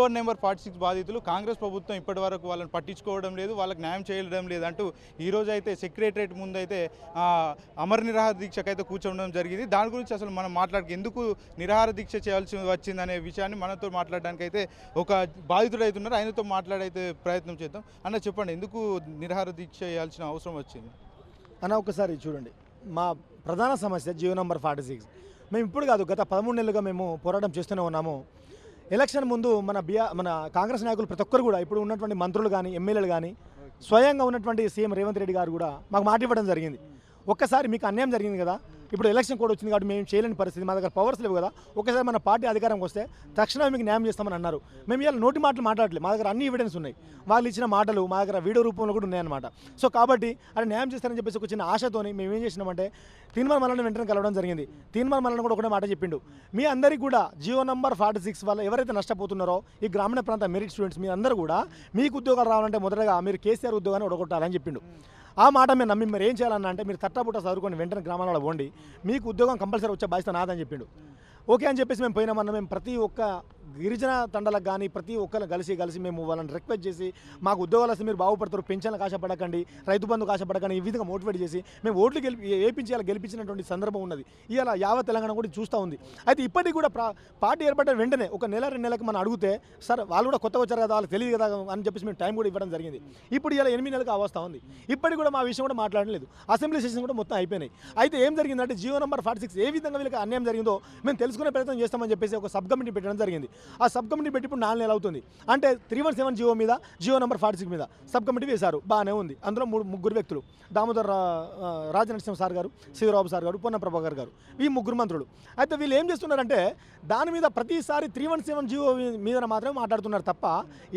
Four number forty six బాధితులు. కాంగ్రెస్ ప్రభుత్వం ఇప్పటి వరకు వాళ్ళని పట్టించుకోవడం లేదు వాళ్ళకి న్యాయం చేయడం లేదు అంటూ ఈ అయితే సెక్రటరేట్ ముందు అయితే అమర నిరాహార దీక్షకు అయితే కూర్చోవడం జరిగింది. దాని గురించి అసలు మనం మాట్లాడక ఎందుకు నిరాహార దీక్ష చేయాల్సి వచ్చిందనే విషయాన్ని మనతో మాట్లాడడానికి అయితే ఒక బాధితుడు అయితే ఉన్నారు. ఆయనతో మాట్లాడైతే ప్రయత్నం చేద్దాం. అన్న చెప్పండి ఎందుకు నిరాహార దీక్ష చేయాల్సిన అవసరం వచ్చింది? అన్న ఒకసారి చూడండి. మా ప్రధాన సమస్య జియో నంబర్ ఫార్టీ సిక్స్. మేము ఇప్పుడు కాదు గత పదమూడు నెలలుగా మేము పోరాటం చేస్తూనే ఉన్నాము. ఎలక్షన్ ముందు మన బిఆ మన కాంగ్రెస్ నాయకులు ప్రతి ఒక్కరు కూడా ఇప్పుడు ఉన్నటువంటి మంత్రులు కానీ ఎమ్మెల్యేలు కానీ స్వయంగా ఉన్నటువంటి సీఎం రేవంత్ రెడ్డి గారు కూడా మాకు మాట ఇవ్వడం జరిగింది. ఒక్కసారి మీకు అన్యాయం జరిగింది కదా? ఇప్పుడు ఎలక్షన్ కూడా వచ్చింది కాబట్టి మేము చేయలేని పరిస్థితి. మా దగ్గర పవర్స్ లేవు కదా. ఒకసారి మన పార్టీ అధికారంకి వస్తే తక్షణమే మీకు న్యాయం చేస్తామని అన్నారు. మేము ఇవాళ నోటి మాటలు మాట్లాడలేదు మా దగ్గర అన్ని ఎవిడెన్స్ ఉన్నాయి. వాళ్ళు ఇచ్చిన మాటలు మా దగ్గర వీడియో రూపంలో కూడా ఉన్నాయన్నమాట. సో కాబట్టి అది న్యాయం చేస్తారని చెప్పేసి ఒక చిన్న ఆశతోని మేము ఏం చేసినామంటే తీన్మార్ మల్లన్న వెంటనే కలవడం జరిగింది. తీన్మార్ మల్లన్న కూడా ఒకటే మాట చెప్పిండు. మీ అందరికీ కూడా జియో నంబర్ ఫార్టీ సిక్స్ వల్ల ఎవరైతే నష్టపోతున్నారో ఈ గ్రామీణ ప్రాంత మెరిట్ స్టూడెంట్స్ మీ అందరూ కూడా మీకు ఉద్యోగాలు రావాలంటే మొదటగా మీరు కేసీఆర్ ఉద్యోగాన్ని ఒడగొట్టాలని చెప్పిండు. ఆ మాట మేము నమ్మి మీరు ఏం చేయాలన్నా అంటే మీరు తట్టబుట్ట చదువుకొని వెంటనే గ్రామాలలో పోండి. మీకు ఉద్యోగం కంపల్సరీ వచ్చే బాధ్యత నాదని చెప్పిండు. ఓకే అని చెప్పేసి మేము పోయినామన్న మేము ప్రతి ఒక్క గిరిజన తండలకు కానీ ప్రతి ఒక్కరిని కలిసి కలిసి మేము వాళ్ళని రిక్వెస్ట్ చేసి మాకు ఉద్యోగాలు వస్తే మీరు బాగుపడతారు పెన్షన్లకు ఆశపడకండి రైతు బంధుకు ఆశపడకండి ఈ విధంగా మోటివేట్ చేసి మేము ఓట్లు గెలిపి ఏపించి అలా గెలిపించినటువంటి సందర్భం ఉన్నది. ఇలా యావత్ తెలంగాణ కూడా చూస్తూ ఉంది. అయితే ఇప్పటికి కూడా పార్టీ ఏర్పడిన వెంటనే ఒక నెల రెండు నెలలకు మనం అడిగితే సార్ వాళ్ళు కూడా కొత్తగా వచ్చారు కదా వాళ్ళకి తెలియదు కదా అని చెప్పేసి మేము టైం కూడా ఇవ్వడం జరిగింది. ఇప్పుడు ఇలా ఎనిమిది నెలలకు అవస్థ ఉంది. ఇప్పటికి కూడా మా విషయం కూడా మాట్లాడలేదు అసెంబ్లీ సెషన్ కూడా మొత్తం అయిపోయినాయి. అయితే ఏం జరిగిందంటే జియో నెంబర్ ఫార్టీ సిక్స్ ఏ విధంగా వీళ్ళకి అన్యాయం జరిగిందో మేము తెలుసుకునే ప్రయత్నం చేస్తామని చెప్పేసి ఒక సబ్ కమిటీ పెట్టడం జరిగింది. ఆ సబ్ కమిటీ పెట్టి ఇప్పుడు నాలుగు నెలలు అవుతుంది. అంటే త్రీ వన్ సెవెన్ జియో మీద జియో నెంబర్ ఫార్టీ సిక్స్ మీద సబ్ కమిటీ వేశారు. బాగానే ఉంది. అందులో మూడు ముగ్గురు వ్యక్తులు. దామోదర్ రాజనరసింహ సార్ గారు శివరాబు సార్ గారు పొన్న ప్రభాకర్ గారు. ఈ ముగ్గురు మంత్రులు. అయితే వీళ్ళు ఏం చేస్తున్నారంటే దాని మీద ప్రతిసారి త్రీ వన్ సెవెన్ జియో మీద మాత్రమే మాట్లాడుతున్నారు తప్ప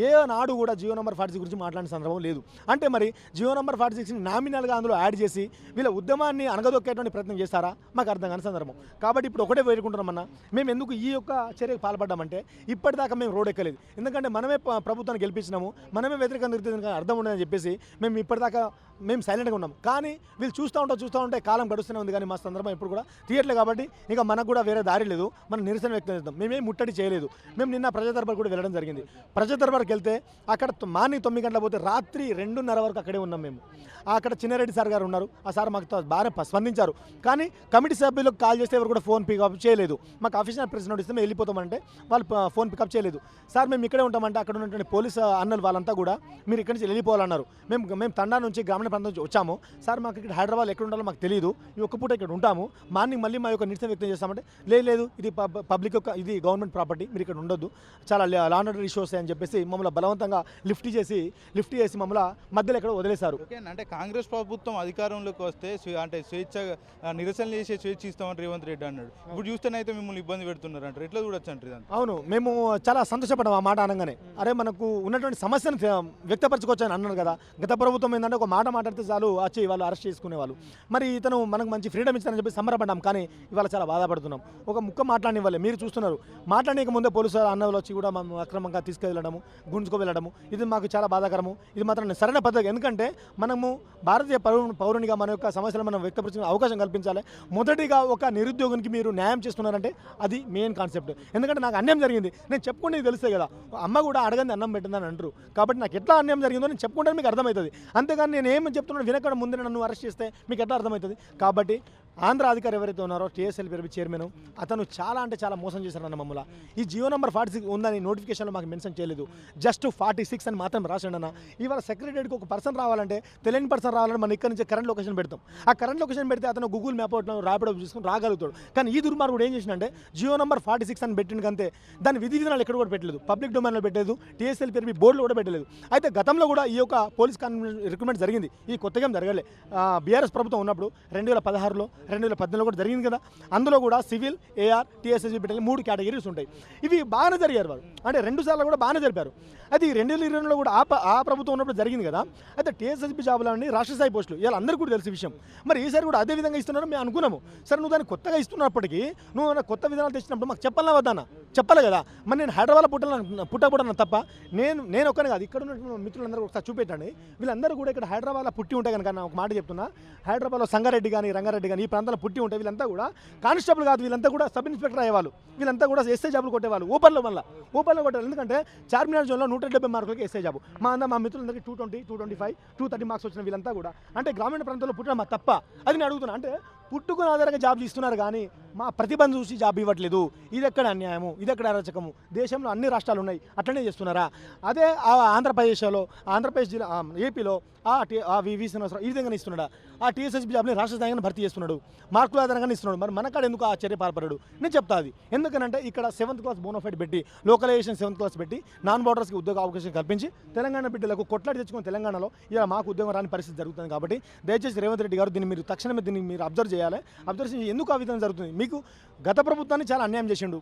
ఏ నాడు కూడా జియో నెంబర్ ఫార్టీ సిక్స్ గురించి మాట్లాడిన సందర్భం లేదు. అంటే మరి జియో నెంబర్ ఫార్టీ సిక్స్ని నామినల్గా అందులో యాడ్ చేసి వీళ్ళ ఉద్యమాన్ని అనగదొక్కేటువంటి ప్రయత్నం చేస్తారా? మాకు అర్థం కాని సందర్భం. కాబట్టి ఇప్పుడు ఒకటే వేడుకుంటున్నామన్నా మేము ఎందుకు ఈ యొక్క చర్యకు పాల్పడ్డామంటే ఇప్పటిదాకా మేము రోడ్ ఎక్కలేదు. ఎందుకంటే మనమే ప్రభుత్వాన్ని గెలిపించినాము మనమే వ్యతిరేకంగా అర్థం ఉండదని చెప్పేసి మేము ఇప్పటిదాకా మేము సైలెంట్గా ఉన్నాం. కానీ వీళ్ళు చూస్తూ ఉంటా చూస్తూ ఉంటే కాలం గడుస్తూనే ఉంది కానీ మా సందర్భం ఇప్పుడు కూడా తీయట్లేదు కాబట్టి ఇక మనకు కూడా వేరే దారి లేదు. మనం నిరసన వ్యక్తం చేద్దాం. మేమేం ముట్టడి చేయలేదు. మేము నిన్న ప్రజా దర్బార్ కూడా వెళ్ళడం జరిగింది. ప్రజా దర్బార్కి వెళ్తే అక్కడ మార్నింగ్ తొమ్మిది గంటల పోతే రాత్రి రెండున్నర వరకు అక్కడే ఉన్నాం మేము. అక్కడ చిన్నారెడ్డి సార్ గారు ఉన్నారు. ఆ సార్ మాకు బాగా స్పందించారు. కానీ కమిటీ సభ్యులకు కాల్ చేస్తే ఎవరు కూడా ఫోన్ పికప్ చేయలేదు. మాకు అఫీషియల్ ప్రెస్ నోట్ ఇస్తే మేము వెళ్ళిపోతామంటే వాళ్ళు ఫోన్ పికప్ చేయలేదు. సార్ మేము ఇక్కడే ఉంటామంటే అక్కడ ఉన్నటువంటి పోలీస్ అన్నలు వాళ్ళంతా కూడా మీరు ఇక్కడి నుంచి వెళ్ళిపోవాలన్నారు. మేము మేము తండా నుంచి గ్రామీణ ప్రాంతం నుంచి వచ్చాము. సార్ మాకు ఇక్కడ హైదరాబాద్ ఎక్కడ ఉండాలో మాకు తెలియదు ఈ ఒక్క పూట ఇక్కడ ఉంటాము. మార్నింగ్ మళ్ళీ మా యొక్క నిరసన వ్యక్తం చేస్తామంటే లేదు లేదు ఇది పబ్- పబ్లిక్ యొక్క ఇది గవర్నమెంట్ ప్రాపర్టీ మీరు ఇక్కడ ఉండొద్దు. చాలా లాండ్ ఆర్డర్ ఇష్యూస్ అని చెప్పేసి మమ్మల్ని బలవంతంగా లిఫ్ట్ చేసి లిఫ్ట్ చేసి మమ్మల్ని మధ్యలో ఎక్కడ వదిలేశారు. అంటే కాంగ్రెస్ ప్రభుత్వం అధికారంలోకి వస్తే అంటే స్వేచ్ఛ నిరసనలు చేసే స్వేచ్ఛ ఇస్తామని రేవంత్ రెడ్డి అన్నాడు. ఇప్పుడు చూస్తేనైతే మిమ్మల్ని ఇబ్బంది పెడుతున్నారు అంటారు ఎట్లా చూడొచ్చు అంటారు అవును. మేము చాలా సంతోషపడ్డాం ఆ మాట అనగానే. అరే మనకు ఉన్నటువంటి సమస్యను వ్యక్తపరచుకోవచ్చు అని అన్నారు కదా. గత ప్రభుత్వం ఏంటంటే ఒక మాట మాట్లాడితే చాలు వచ్చి వాళ్ళు అరెస్ట్ చేసుకునేవాళ్ళు. మరి ఇతను మనకు మంచి ఫ్రీడమ్ ఇచ్చారని చెప్పి సంబరపడ్డాం కానీ ఇవాళ చాలా బాధపడుతున్నాం. ఒక ముక్క మాట్లాడినివ్వాలి మీరు చూస్తున్నారు. మాట్లాడక ముందే పోలీసు అన్నవాళ్ళు వచ్చి కూడా మనం అక్రమంగా తీసుకువెళ్ళడము గుంజుకు వెళ్ళడము ఇది మాకు చాలా బాధాకరము. ఇది మాత్రం సరైన పద్ధతి ఎందుకంటే మనము భారతీయ పౌరు పౌరునిగా మన యొక్క సమస్యలు మనం వ్యక్తపరిచిన అవకాశం కల్పించాలి. మొదటిగా ఒక నిరుద్యోగునికి మీరు న్యాయం చేస్తున్నారంటే అది మెయిన్ కాన్సెప్ట్. ఎందుకంటే నాకు అన్యాయం జరిగింది. నేను చెప్పుకుంటే తెలుస్తే కదా అమ్మ కూడా అడగంది అన్నం పెట్టిందని అంటారు. కాబట్టి నాకు ఎట్లా అన్యాయం జరిగిందో నేను చెప్పుకుంటే మీకు అర్థమవుతుంది. అంతేగాని నేను ఏమి చెప్తున్నాడు వినకుండా ముందే నన్ను అరెస్ట్ చేస్తే మీకు ఎట్లా అర్థమవుతుంది? కాబట్టి ఆంధ్ర అధికారి ఎవరైతే ఉన్నారో టీఎస్ఎల్ పేరు చైర్మన్ అతను చాలా అంటే చాలా మోసం చేశారన్న మమ్మల్ని ఈ జియో నెంబర్ ఫార్టీ సిక్స్ ఉందని నోటిఫికేషన్లో మాకు మెన్షన్ చేయలేదు. జస్ట్ ఫార్టీ సిక్స్ అని మాత్రం రాసాడు అన్న ఇవాళ సెక్రటరీకి ఒక పర్సన్ రావాలంటే తెలియని పర్సన్ రావాలంటే మనం ఇక్కడ నుంచి కరెంట్ లొకేషన్ పెడతాం. ఆ కరెంట్ లొకేషన్ పెడితే అతను గూగుల్ మ్యాప్ అవుట్ ర్యాపిడో రాగలుగుతాడు. కానీ ఈ దుర్మార్గుడు ఏం చేసినంటే జియో నెంబర్ ఫార్టీ సిక్స్ అని పెట్టిన కంతే దాని విధి విధానాలు ఎక్కడ కూడా పెట్టలేదు. పబ్లిక్ డొమైన్లో పెట్టలేదు. టీఎస్ఎల్ పేరు బోర్డులో కూడా పెట్టలేదు. అయితే గతంలో కూడా ఈ యొక్క పోలీస్ రిక్రూట్మెంట్ జరిగింది. ఈ కొత్తగా ఏం జరగలే. బీఆర్ఎస్ ప్రభుత్వం ఉన్నప్పుడు రెండు వేల పదహారులో రెండు వేల పద్దెనిమిదిలో కూడా జరిగింది కదా. అందులో కూడా సివిల్ ఏఆర్ టీఎస్ఎస్బి పెట్టాలి మూడు కేటగిరీస్ ఉంటాయి. ఇవి బాగానే జరిగారు వారు అంటే రెండు సార్లు కూడా బాగానే జరిపారు. అది రెండు వేల రెండులో కూడా ఆ ఆ ప్రభుత్వం ఉన్నప్పుడు జరిగింది కదా. అయితే టీఎస్ఎస్బీ జాబులని రాష్ట్ర స్థాయి పోస్టులు. ఇలా అందరికీ కూడా తెలిసి విషయం. మరి ఈసారి కూడా అదే విధంగా ఇస్తున్నారు మేము అనుకున్నాము. సరే నువ్వు దాన్ని కొత్తగా ఇస్తున్నప్పటికీ నువ్వు కొత్త విధానాలు తెచ్చినప్పుడు మాకు చెప్పాలా వద్దానా చెప్పాలి కదా. మరి నేను హైదరాబాద్ పుట్టాల పుట్టకూడదు తప్ప నేను నేను ఒక్కనే కాదు ఇక్కడ ఉన్న మిత్రులందరూ ఒకసారి చూపెట్టండి. వీళ్ళందరూ కూడా ఇక్కడ హైదరాబాద్లో పుట్టి ఉంటే కనుక నా ఒక మాట చెప్తున్నా. హైదరాబాద్లో సంగారెడ్డి కానీ రంగారెడ్డి కానీ ఈ పుట్టి ఉంటాయి వీళ్ళంతా కూడా. కానిస్టేబుల్ కాదు వీళ్ళంతా కూడా సబ్ ఇన్స్పెక్టర్ అయ్యేవాళ్ళు. వీళ్ళంతా కూడా ఎస్ఐ జాబులు కొట్టేవాళ్ళు. ఓపెన్లో మళ్ళీ. ఓపెన్లో కొట్టారు ఎందుకంటే చార్మినార్ జోన్లో నూట డెబ్బై మార్కులకి ఎస్ఐ జాబు. మా అంతా మా మిత్రులందరికీ two twenty two twenty five two thirty marks వచ్చిన వీళ్ళంతా కూడా. అంటే గ్రామీణ ప్రాంతంలో పుట్టడం మా తప్ప. అది నేను అడుగుతున్నా. అంటే పుట్టుకున్న ఆధారంగా జాబ్ ఇస్తున్నారు కానీ మా ప్రతిభను చూసి జాబ్ ఇవ్వట్లేదు. ఇది ఎక్కడ అన్యాయము? ఇది ఎక్కడ అరచకము? దేశంలో అన్ని రాష్ట్రాలు ఉన్నాయి. అట్లనే చేస్తున్నారా? అదే ఆంధ్రప్రదేశ్లో ఆంధ్రప్రదేశ్ జిల్లా ఏపీలో ఆ టీ ఆ వివి శ్రీనివాసరావు ఈ విధంగా ఇస్తున్నాడు? ఆ టీఎస్ఎస్బీ జాబ్ని రాష్ట్ర స్థాయిగా భర్తీ చేస్తున్నాడు. మార్కుల ఆధారంగా ఇస్తున్నాడు. మరి మనకాడ ఎందుకు ఆ చర్య పాల్పడాడు నేను చెప్తా అది. ఎందుకనంటే ఇక్కడ సెవెంత్ క్లాస్ బోనోఫైట్ పెట్టి లోకలైజేషన్ సెవెంత్ క్లాస్ పెట్టి నాన్ బోర్డర్స్కి ఉద్యోగ అవకాశం కల్పించి తెలంగాణ బిడ్డలకు కొట్లాడి తెచ్చుకుని తెలంగాణలో ఇలా మాకు ఉద్యోగం రాని పరిస్థితి జరుగుతుంది కాబట్టి దయచేసి రేవంత్ రెడ్డి గారు దీన్ని మీరు తక్షణమే దీన్ని మీరు అబ్జర్వ్ చేయాలి. చేయాలి. చేసి ఎందుకు ఆ విధంగా జరుగుతుంది? మీకు గత ప్రభుత్వాన్ని చాలా అన్యాయం చేసిండు.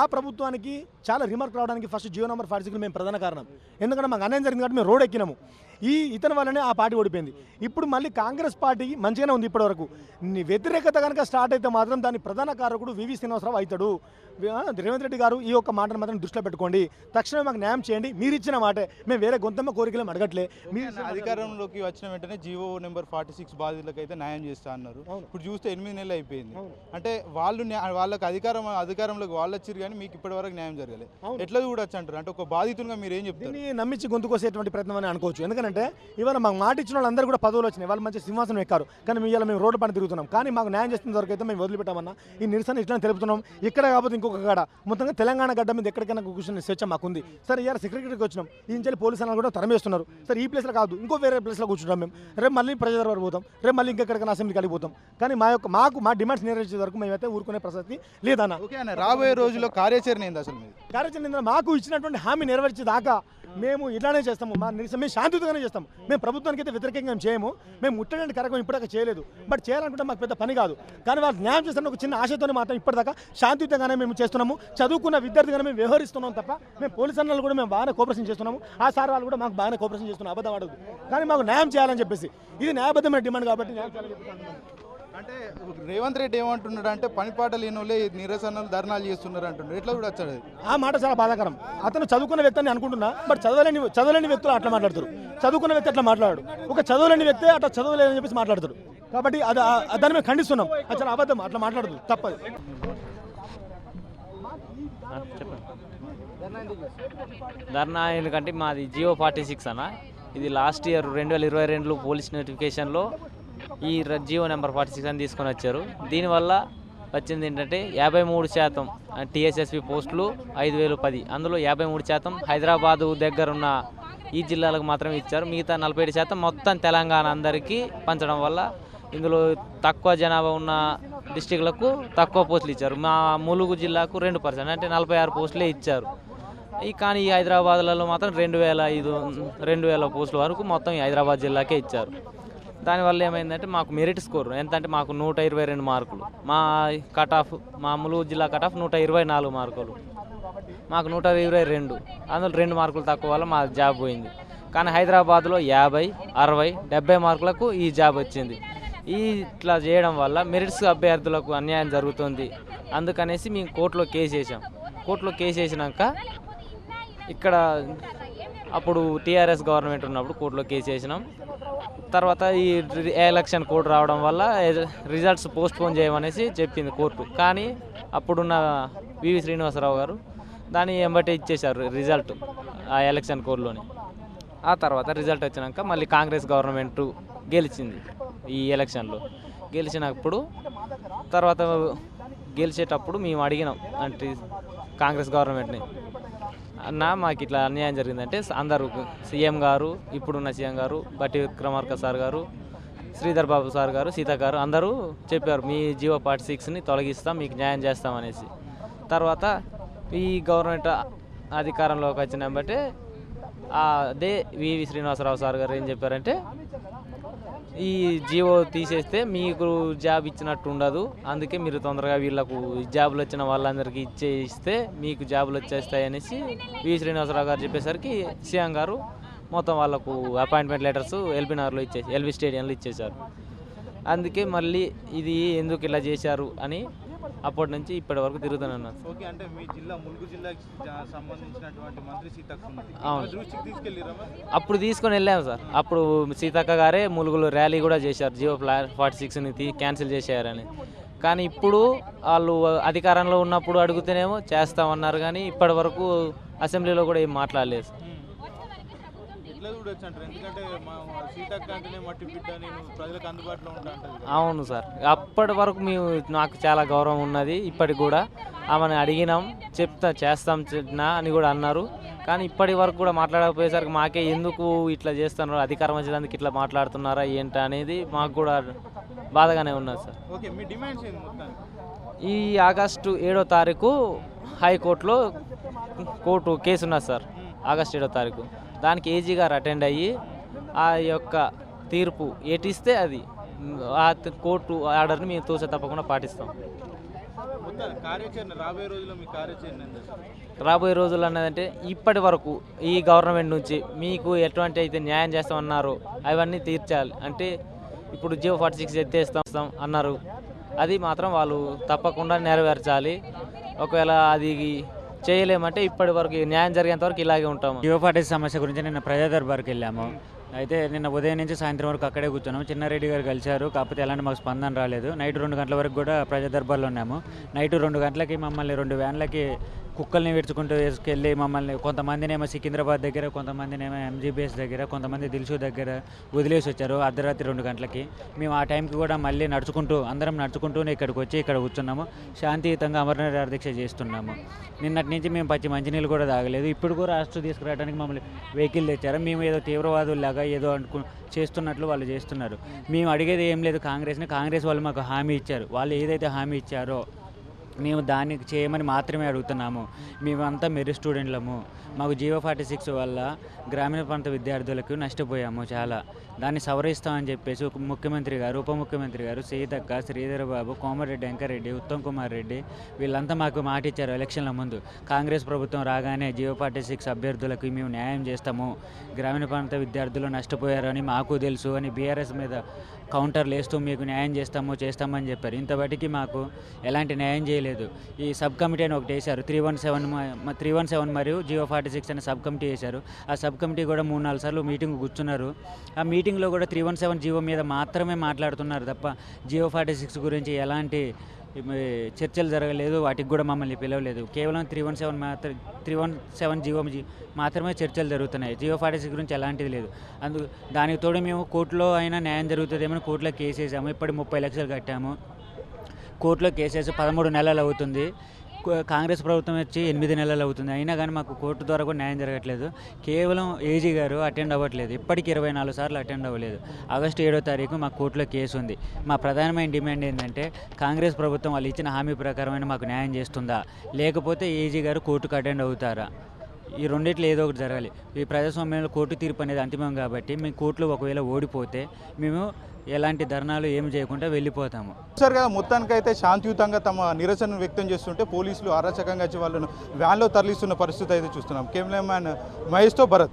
ఆ ప్రభుత్వానికి చాలా రిమార్క్ రావడానికి first GO number forty six మేము ప్రధాన కారణం. ఎందుకంటే మాకు అన్యాయం జరిగింది కాబట్టి మేము రోడ్ ఎక్కినాము. ఈ ఇతని వల్లనే ఆ పార్టీ ఓడిపోయింది. ఇప్పుడు మళ్ళీ కాంగ్రెస్ పార్టీ మంచిగానే ఉంది ఇప్పటివరకు. నీ వ్యతిరేకత కనుక స్టార్ట్ అయితే మాత్రం దాని ప్రధాన కారకుడు వివి శ్రీనివాసరావు అవుతాడు. రేవంత్ రెడ్డి గారు ఈ యొక్క మాటను మాత్రం దృష్టిలో పెట్టుకోండి. తక్షణమే మాకు న్యాయం చేయండి. మీరు ఇచ్చిన మాటే. మేము వేరే గొంతమ్మ కోరికలు అడగట్లే. మీరు అధికారంలోకి వచ్చిన వెంటనే జీవో నెంబర్ ఫార్టీ సిక్స్ బాధితులకు అయితే న్యాయం చేస్తా అన్నారు. ఇప్పుడు చూస్తే ఎనిమిది నెలలు అయిపోయింది. అంటే వాళ్ళు వాళ్ళకి అధికారం అధికారంలోకి వాళ్ళు వచ్చారు కానీ మీకు ఇప్పటివరకు న్యాయం జరగలేదు. ఎట్లా చూడొచ్చు అంటారు? అంటే ఒక బాధితునిగా మీరు ఏం చెప్తారు నమ్మించి గొంతుకోసేటువంటి ప్రయత్నం అని అనుకోవచ్చు. ఎందుకంటే ఇవాళ మాకు మాట ఇచ్చిన వాళ్ళందరూ కూడా పదవులు వచ్చినాయి. వాళ్ళు మంచి సింహాసనం ఎక్కారు. కానీ మీ ఇవాళ మేము రోడ్డు పని తిరుగుతున్నాం. కానీ మాకు న్యాయం చేస్తున్న వరకు అయితే మేము వదిలిపెట్టామన్నా. ఈ నిరసన ఇట్లా తెలుపుతున్నాం. ఇక్కడ కాకపోతే ఇంకొక కాడ. మొత్తంగా తెలంగాణ గడ్డ మీద ఎక్కడికైనా కూర్చుని స్వేచ్ఛ మాకుంది. సరే ఇవాళ సెక్రటరీకి వచ్చినాం. ఈ నుంచి పోలీసు అన్న కూడా తరమేస్తున్నారు. సరే ఈ ప్లేస్లో కాదు. ఇంకో వేరే ప్లేస్లో కూర్చుంటాం మేము. రేపు మళ్ళీ ప్రజల వరకు పోతాం. రేపు మళ్ళీ ఇంకెక్కడికైనా అసెంబ్లీకి వెళ్ళి పోతాం. కానీ మా యొక్క మాకు మా డిమాండ్స్ నెరవేర్చే వరకు మేమైతే ఊరుకునే ప్రసక్తి లేదన్న. ఓకే అన్న రాబోయే రోజుల్లో కార్యాచరణ ఏంది అసలు కార్యాచరణ మాకు ఇచ్చినటువంటి హామీ నెరవేర్చేదాకా మేము ఇలానే చేస్తాము. మా నిరసన మేము శాంతియుతంగానే చేస్తాం. మేము ప్రభుత్వానికి అయితే వ్యతిరేకంగా చేయము. మేము ముట్టడానికి కార్యక్రమం ఇప్పటిదాకా చేయలేదు. బట్ చేయాలనుకుంటే మాకు పెద్ద పని కాదు. కానీ వాళ్ళు న్యాయం చేస్తున్న ఒక చిన్న ఆశతోనే మాత్రం ఇప్పటిదాకా శాంతియుతంగానే మేము చేస్తున్నాము. చదువుకున్న విద్యార్థిగానే మేము వ్యవహరిస్తున్నాం తప్ప మేము పోలీస్ అన్నలు కూడా మేము బాగానే కోఆపరేషన్ చేస్తున్నాము. ఆ సార్ వాళ్ళు కూడా మాకు బాగానే కోఆపరేషన్ చేస్తున్నాం అబద్ధం ఆడదు కానీ మాకు న్యాయం చేయాలని చెప్పేసి. ఇది న్యాయబద్ధమైన డిమాండ్ కాబట్టి న్యాయం చేయాలని అంటే రేవంత్ రెడ్డి ఏమంటున్నాడు అంటే పనిపాట లేని వాళ్ళే నిరసనలు ధర్నాలు చేస్తున్నారు అంటున్నారు ఎట్లా చూడొచ్చు అది ఆ మాట చాలా బాధాకరం. అతను చదువుకున్న వ్యక్తి అని అనుకుంటున్నా బట్ చదవలేని చదవలేని వ్యక్తులు అట్లా మాట్లాడతారు. చదువుకున్న వ్యక్తి అట్లా మాట్లాడాడు. ఒక చదవలేని వ్యక్తి అట్లా చదవలేదని చెప్పేసి మాట్లాడతాడు. కాబట్టి అది దాన్ని మేము ఖండిస్తున్నాం. అది చాలా అబద్ధం. అట్లా మాట్లాడదు. తప్పదు. ధర్నా ఎందుకంటే మాది జియో ఫార్టీ సిక్స్ అన్న. ఇది లాస్ట్ ఇయర్ రెండు వేల ఇరవై రెండులో పోలీస్ నోటిఫికేషన్లో ఈ జియో నెంబర్ ఫార్టీ సిక్స్ అని తీసుకొని వచ్చారు. దీనివల్ల వచ్చింది ఏంటంటే యాభై మూడు శాతం టీఎస్ఎస్పి పోస్టులు ఐదు వేలు పది. అందులో యాభై మూడు శాతం హైదరాబాదు దగ్గర ఉన్న ఈ జిల్లాలకు మాత్రమే ఇచ్చారు. మిగతా నలభై ఏడు శాతం మొత్తం తెలంగాణ అందరికీ పంచడం వల్ల ఇందులో తక్కువ జనాభా ఉన్న డిస్టిక్లకు తక్కువ పోస్టులు ఇచ్చారు. మా ములుగు జిల్లాకు రెండు పర్సెంట్ అంటే నలభై ఆరు పోస్టులే ఇచ్చారు. ఈ కానీ ఈ హైదరాబాద్లలో మాత్రం రెండు వేల ఐదు రెండు వేల పోస్టుల వరకు మొత్తం ఈ హైదరాబాద్ జిల్లాకే ఇచ్చారు. దానివల్ల ఏమైందంటే మాకు మెరిట్ స్కోర్ ఎంత అంటే మాకు నూట ఇరవై రెండు మార్కులు. మా కట్ ఆఫ్ మా ములుగు జిల్లా కట్ ఆఫ్ నూట ఇరవై నాలుగు మార్కులు. మాకు నూట ఇరవై రెండు. అందులో రెండు మార్కులు తక్కువ వల్ల మా జాబ్ పోయింది. కానీ హైదరాబాద్లో యాభై అరవై డెబ్బై మార్కులకు ఈ జాబ్ వచ్చింది. ఈ ఇట్లా చేయడం వల్ల మెరిట్స్ అభ్యర్థులకు అన్యాయం జరుగుతుంది. అందుకనేసి మేము కోర్టులో కేసు వేసాం కోర్టులో కేసు వేసినాక ఇక్కడ అప్పుడు టీఆర్ఎస్ గవర్నమెంట్ ఉన్నప్పుడు కోర్టులో కేసు వేసినాం. తర్వాత ఈ ఎలక్షన్ కోడ్ రావడం వల్ల రిజల్ట్స్ పోస్ట్పోన్ చేయమనేసి చెప్పింది కోర్టు. కానీ అప్పుడున్న వివి శ్రీనివాసరావు గారు దాన్ని ఎంబటే ఇచ్చేశారు రిజల్ట్ ఆ ఎలక్షన్ కోడ్లోని. ఆ తర్వాత రిజల్ట్ వచ్చినాక మళ్ళీ కాంగ్రెస్ గవర్నమెంట్ గెలిచింది ఈ ఎలక్షన్లో. గెలిచినప్పుడు తర్వాత గెలిచేటప్పుడు మేము అడిగినాం అంటే కాంగ్రెస్ గవర్నమెంట్ని అన్న మాకు ఇట్లా అన్యాయం జరిగిందంటే అందరూ సీఎం గారు ఇప్పుడున్న సీఎం గారు బట్టి విక్రమార్క సార్ గారు శ్రీధర్ బాబు సార్ గారు సీత గారు అందరూ చెప్పారు మీ జీవో పార్ట్ సిక్స్ని తొలగిస్తాం మీకు న్యాయం చేస్తాం అనేసి. తర్వాత ఈ గవర్నమెంట్ అధికారంలోకి వచ్చిన బట్టి అదే వివి శ్రీనివాసరావు సార్ గారు ఏం చెప్పారంటే ఈ జీవో తీసేస్తే మీకు జాబ్ ఇచ్చినట్టు ఉండదు. అందుకే మీరు తొందరగా వీళ్ళకు జాబులు వచ్చిన వాళ్ళందరికీ ఇచ్చే ఇస్తే మీకు జాబులు వచ్చేస్తాయి అనేసి వి. శ్రీనివాసరావు గారు చెప్పేసరికి సీఎం గారు మొత్తం వాళ్ళకు అపాయింట్మెంట్ లెటర్స్ ఎల్బీ నగర్లో ఇచ్చేసి ఎల్బీ స్టేడియంలో ఇచ్చేశారు. అందుకే మళ్ళీ ఇది ఎందుకు ఇలా చేశారు అని అప్పటి నుంచి ఇప్పటి వరకు తిరుగుతూనే ఉన్నాను ఓకే అంటే మీ జిల్లా ములుగు జిల్లాకి జా- సంబంధించినటువంటి మంత్రి సీతక్క ఉన్నది అవును. ఆమె దృష్టికి తీసుకెళ్ళిరా మరి? అప్పుడు తీసుకొని వెళ్ళాము సార్. అప్పుడు సీతక్క గారే ములుగులు ర్యాలీ కూడా చేశారు. జియో ప్లా ఫార్టీ సిక్స్ని క్యాన్సిల్ చేశారని కానీ ఇప్పుడు వాళ్ళు అధికారంలో ఉన్నప్పుడు అడుగుతేనేమో చేస్తామన్నారు కానీ ఇప్పటి వరకు అసెంబ్లీలో కూడా ఏం మాట్లాడలేదు. చూడొచ్చు అంటారు ఎందుకంటే సీతక్క అంటేనే మట్టి బిడ్డ నేను ప్రజలకు అందుబాటులో ఉంటా అంటది కదా. అవును సార్. అప్పటి వరకు మేము నాకు చాలా గౌరవం ఉన్నది ఇప్పటికి కూడా. ఆమెను అడిగినాం చెప్తా చేస్తాం చిన్న అని కూడా అన్నారు. కానీ ఇప్పటి వరకు కూడా మాట్లాడకపోయేసరికి మాకే ఎందుకు ఇట్లా చేస్తున్నారు అధికారం వచ్చినందుకు ఇట్లా మాట్లాడుతున్నారా ఏంటి అనేది మాకు కూడా బాధగానే ఉన్నది సార్. ఓకే మీ డిమాండ్స్ ఈ ఆగస్టు ఏడో తారీఖు హైకోర్టులో కోర్టు కేసు ఉన్నది సార్. ఆగస్టు ఏడో తారీఖు. దానికి ఏజీ గారు అటెండ్ అయ్యి ఆ యొక్క తీర్పు ఏటిస్తే అది ఆ కోర్టు ఆర్డర్ని మేము తూస తప్పకుండా పాటిస్తాం? రాబోయే రోజులు అన్నదంటే ఇప్పటి వరకు ఈ గవర్నమెంట్ నుంచి మీకు ఎటువంటి అయితే న్యాయం చేస్తామన్నారో అవన్నీ తీర్చాలి. అంటే ఇప్పుడు జియో ఫార్టీ సిక్స్ ఎత్తేస్తాం అన్నారు. అది మాత్రం వాళ్ళు తప్పకుండా నెరవేర్చాలి. ఒకవేళ అది చేయలేమంటే ఇప్పటి వరకు న్యాయం జరిగేంత వరకు ఇలాగే ఉంటాము. యువపాటి సమస్య గురించి నిన్న ప్రజా దర్బార్కి వెళ్ళాము. అయితే నిన్న ఉదయం నుంచి సాయంత్రం వరకు అక్కడే కూర్చున్నాము. చిన్నారెడ్డి గారు కలిశారు. కాకపోతే ఎలాంటి మాకు స్పందన రాలేదు. నైట్ రెండు గంటల వరకు కూడా ప్రజా దర్బార్లో ఉన్నాము. నైట్ రెండు గంటలకి మమ్మల్ని రెండు వ్యాన్లకి కుక్కల్ని విడుచుకుంటూ వేసుకెళ్ళి మమ్మల్ని కొంతమందినేమో సికింద్రాబాద్ దగ్గర కొంతమందినేమో ఎంజీబీఎస్ దగ్గర కొంతమంది దిల్సు దగ్గర వదిలేసి వచ్చారు అర్ధరాత్రి రెండు గంటలకి. మేము ఆ టైంకి కూడా మళ్ళీ నడుచుకుంటూ అందరం నడుచుకుంటూనే ఇక్కడికి వచ్చి ఇక్కడ కూర్చున్నాము. శాంతియుతంగా అమరనాథ దీక్ష చేస్తున్నాము. నిన్నటి నుంచి మేము పచ్చి మంచినీళ్ళు కూడా తాగలేదు. ఇప్పుడు కూడా అరెస్ట్ తీసుకురావడానికి మమ్మల్ని వెహికల్ తెచ్చారు. మేము ఏదో తీవ్రవాదుల్లాగా ఏదో అనుకు చేస్తున్నట్లు వాళ్ళు చేస్తున్నారు. మేము అడిగేది ఏం లేదు కాంగ్రెస్ని. కాంగ్రెస్ వాళ్ళు మాకు హామీ ఇచ్చారు. వాళ్ళు ఏదైతే హామీ ఇచ్చారో మేము దానికి చేయమని మాత్రమే అడుగుతున్నాము. మేమంతా మెరి స్టూడెంట్లము. మాకు జీవో ఫార్టీ సిక్స్ వల్ల గ్రామీణ ప్రాంత విద్యార్థులకు నష్టపోయాము చాలా. దాన్ని సవరిస్తామని చెప్పేసి ముఖ్యమంత్రి గారు ఉప ముఖ్యమంత్రి గారు సీతక్క శ్రీధర్ బాబు కోమరెడ్డి వెంకరెడ్డి ఉత్తమ్ కుమార్ రెడ్డి వీళ్ళంతా మాకు మాట ఇచ్చారు ఎలక్షన్ల ముందు. కాంగ్రెస్ ప్రభుత్వం రాగానే జియో ఫార్టీ సిక్స్ అభ్యర్థులకు మేము న్యాయం చేస్తాము. గ్రామీణ ప్రాంత విద్యార్థులు నష్టపోయారని మాకు తెలుసు అని బీఆర్ఎస్ మీద కౌంటర్లు వేస్తూ మీకు న్యాయం చేస్తాము చేస్తామని చెప్పారు. ఇంతబటికి మాకు ఎలాంటి న్యాయం చేయలేదు. ఈ సబ్ కమిటీ అని ఒకటి వేశారు. Three one seven three one seven మరియు జియో ఫార్టీ సిక్స్ అనే సబ్ కమిటీ వేశారు. ఆ సబ్ కమిటీ కూడా మూడు నాలుగు సార్లు మీటింగ్ కూర్చున్నారు. ఆ మీటింగ్లో కూడా త్రీ వన్ సెవెన్ జియో మీద మాత్రమే మాట్లాడుతున్నారు తప్ప జియో ఫార్టీ సిక్స్ గురించి ఎలాంటి చర్చలు జరగలేదు వాటికి కూడా మమ్మల్ని పిలవలేదు. కేవలం త్రీ వన్ సెవెన్ మాత్రం త్రీ వన్ సెవెన్ జియో మాత్రమే చర్చలు జరుగుతున్నాయి. జియో ఫార్టీ సిక్స్ గురించి ఎలాంటిది లేదు. అందు దానికి తోడు మేము కోర్టులో అయినా న్యాయం జరుగుతుందేమో కోర్టులో కేసు వేసాము ఇప్పటి ముప్పై లక్షలు కట్టాము. కోర్టులో కేసు వేసి పదమూడు నెలలు అవుతుంది. కాంగ్రెస్ ప్రభుత్వం వచ్చి ఎనిమిది నెలలు అవుతుంది. అయినా కానీ మాకు కోర్టు ద్వారా కూడా న్యాయం జరగట్లేదు. కేవలం ఏజీ గారు అటెండ్ అవ్వట్లేదు. ఇప్పటికి ఇరవై నాలుగు సార్లు అటెండ్ అవ్వలేదు. ఆగస్టు ఏడో తారీఖు మా కోర్టులో కేసు ఉంది. మా ప్రధానమైన డిమాండ్ ఏంటంటే కాంగ్రెస్ ప్రభుత్వం వాళ్ళు ఇచ్చిన హామీ ప్రకారమైన మాకు న్యాయం చేస్తుందా? లేకపోతే ఏజీ గారు కోర్టుకు అటెండ్ అవుతారా? ఈ రెండిట్లో ఏదో ఒకటి జరగాలి. ఈ ప్రజాస్వామ్యంలో కోర్టు తీర్పు అనేది అంతిమం కాబట్టి మేము కోర్టులో ఒకవేళ ఓడిపోతే మేము ఎలాంటి ధర్నాలు ఏమి చేయకుండా వెళ్ళిపోతాము. చూసారు మొత్తానికి అయితే శాంతియుతంగా తమ నిరసన వ్యక్తం చేస్తుంటే పోలీసులు అరాచకంగా వచ్చి వాళ్ళను వ్యాన్లో తరలిస్తున్న పరిస్థితి అయితే చూస్తున్నాం. కెమెరామ్యాన్ మహేష్తో భరత్.